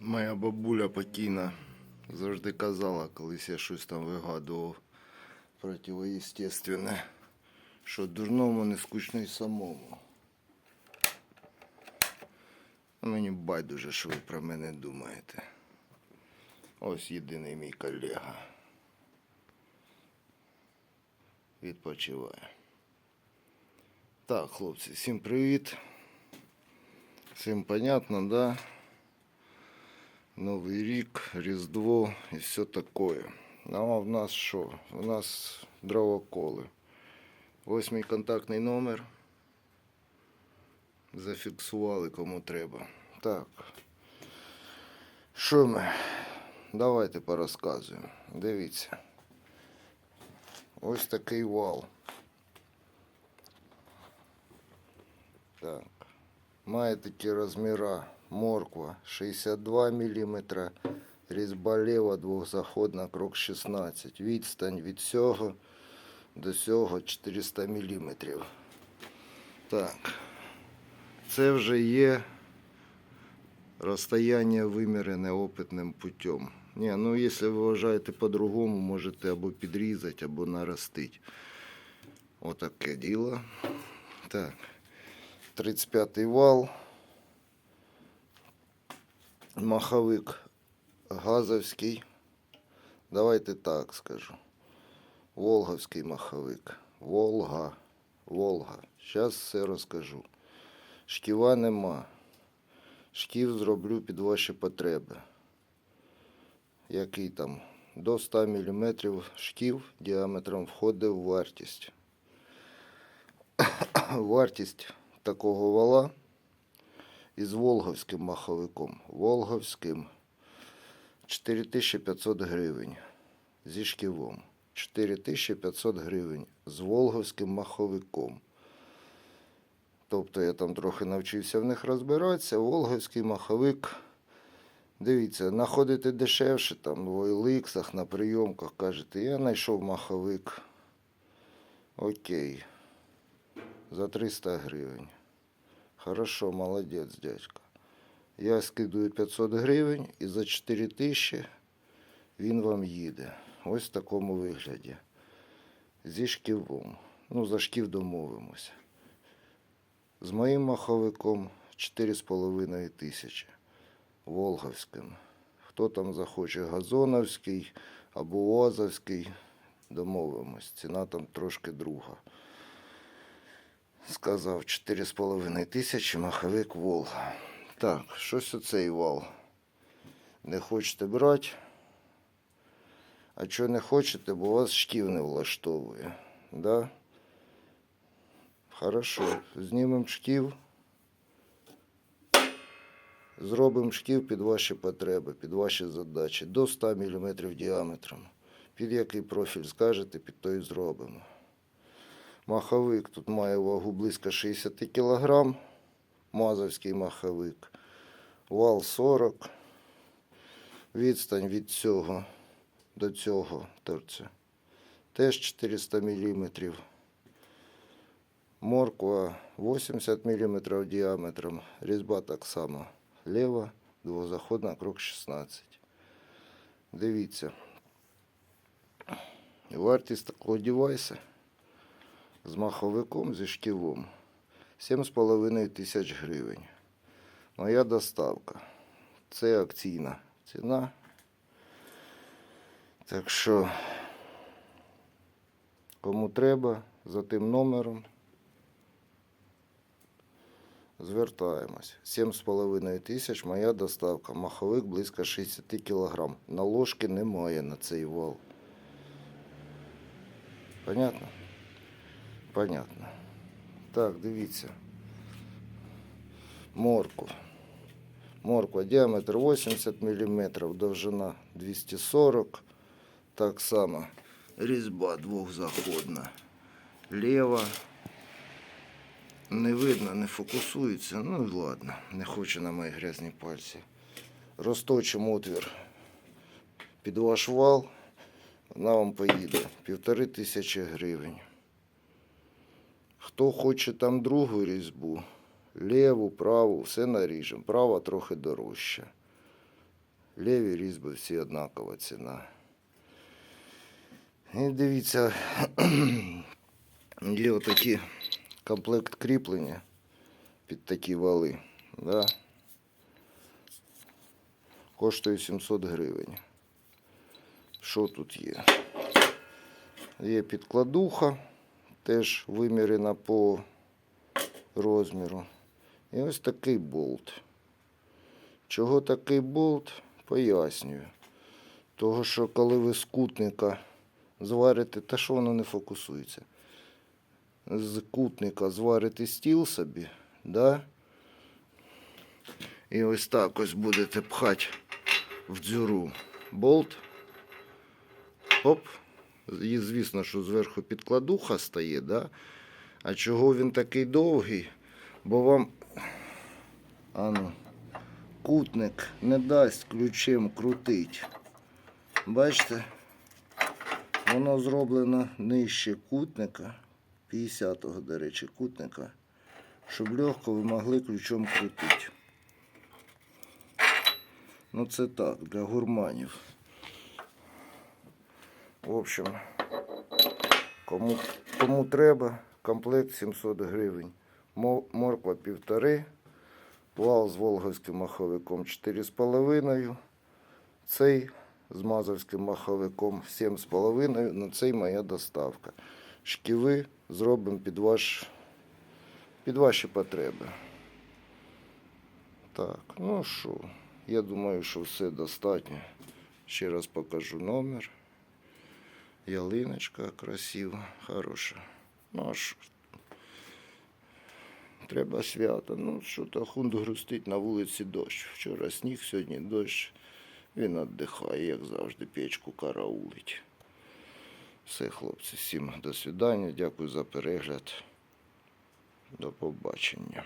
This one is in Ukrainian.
Моя бабуля покійна завжди казала, колись я щось там вигадував противоестественне, що дурному не скучно й самому. Мені байдуже, що ви про мене думаєте. Ось єдиний мій колега. Відпочиває. Так, хлопці, всім привіт. Всім понятно, да? Новий рік, Різдво і все таке. Ну, а в нас що? У нас дровоколи. Ось мій контактний номер. Зафіксували кому треба. Так. Що ми? Давайте порозказуємо. Дивіться. Ось такий вал. Так. Має такі розміри. Морква 62 мм, різьба лева двохзаходна, крок 16. Відстань від цього до цього 400 мм. Так. Це вже є розстояння вимірене опитним путем. Ні, ну якщо ви вважаєте по-другому, можете або підрізати, або наростити. Отаке діло. Так. 35-й вал. Маховик газовський. Давайте так скажу. Волговський маховик. Волга. Волга. Зараз все розкажу. Шківа нема. Шків зроблю під ваші потреби. Який там? До 100 мм шків діаметром входить в вартість. Вартість такого вала із Волговським маховиком. Волговським 4500 гривень зі шківом. 4500 гривень з Волговським маховиком. Тобто я там трохи навчився в них розбиратися. Волговський маховик. Дивіться, знаходите дешевше там в OLX, на прийомках кажете, я знайшов маховик. Окей. За 300 гривень. Хорошо, молодець, дядька. Я скидую 500 гривень і за 4 тисячі він вам їде. Ось в такому вигляді. Зі шківом. Ну, за шків домовимося. З моїм маховиком 4,5 тисячі. Волговським. Хто там захоче Газоновський або Озовський, домовимось. Ціна там трошки друга. Сказав 4,5 тисячі маховик Волга. Так, щось оцей вал. Не хочете брати. А чого не хочете, бо вас шків не влаштовує. Да? Хорошо. Знімемо шків. Зробимо шків під ваші потреби, під ваші задачі. До 100 мм діаметром. Під який профіль скажете, під той зробимо. Маховик тут має вагу близько 60 кг. Мазовський маховик. Вал 40. Відстань від цього до цього торця. Теж 400 мм. Морква 80 мм діаметром. Різьба так само. Лева, двозаходна, крок 16. Дивіться. Вартість такого девайса з маховиком, зі шківом 7,5 тисяч гривень. Моя доставка. Це акційна ціна. Так що, кому треба, за тим номером. Звертаємось. 7,5 тисяч моя доставка. Маховик близько 60 кг. Наложки немає на цей вал. Понятно? Понятно. Так, дивіться. Морку. Морква діаметр 80 мм, довжина 240. Так само різьба двохзаходна. Лева. Не видно, не фокусується. Ну ладно, не хочу на мої грязні пальці. Розточимо отвір під ваш вал. Вона вам поїде півтори тисячі гривень. Хто хоче там другу різьбу, ліву, праву, все наріжемо. Права трохи дорожча. Леві різьби всі однакова ціна. І дивіться, є отакі комплект кріплення під такі вали. Да? Коштує 700 гривень. Що тут є? Є підкладуха, теж вимірена по розміру. І ось такий болт. Чого такий болт? Пояснюю. Того, що коли ви з кутника зварите, та що воно не фокусується. З кутника зварите стіл собі, да? І ось так ось будете пхати в дзюру болт. Оп. І звісно, що зверху підкладуха стає, да? А чого він такий довгий? Бо вам ану, кутник не дасть ключем крутить. Бачите? Воно зроблено нижче кутника, 50-го, до речі, кутника, щоб легко ви могли ключом крутити. Ну це так, для гурманів. В общем, кому, кому треба, комплект 700 гривень. Морква півтори, вал з волговським маховиком 4,5. Цей з мазовським маховиком 7,5. На цей моя доставка. Шківи зробимо під, ваш, під ваші потреби. Так, ну що, я думаю, що все достатньо. Ще раз покажу номер. Ялиночка красива, хороша. Ну а що? Треба свято. Ну, що то хунт грустить на вулиці дощ. Вчора сніг, сьогодні дощ. Він віддихає, як завжди, печку караулить. Все, хлопці, всім до свидання. Дякую за перегляд. До побачення.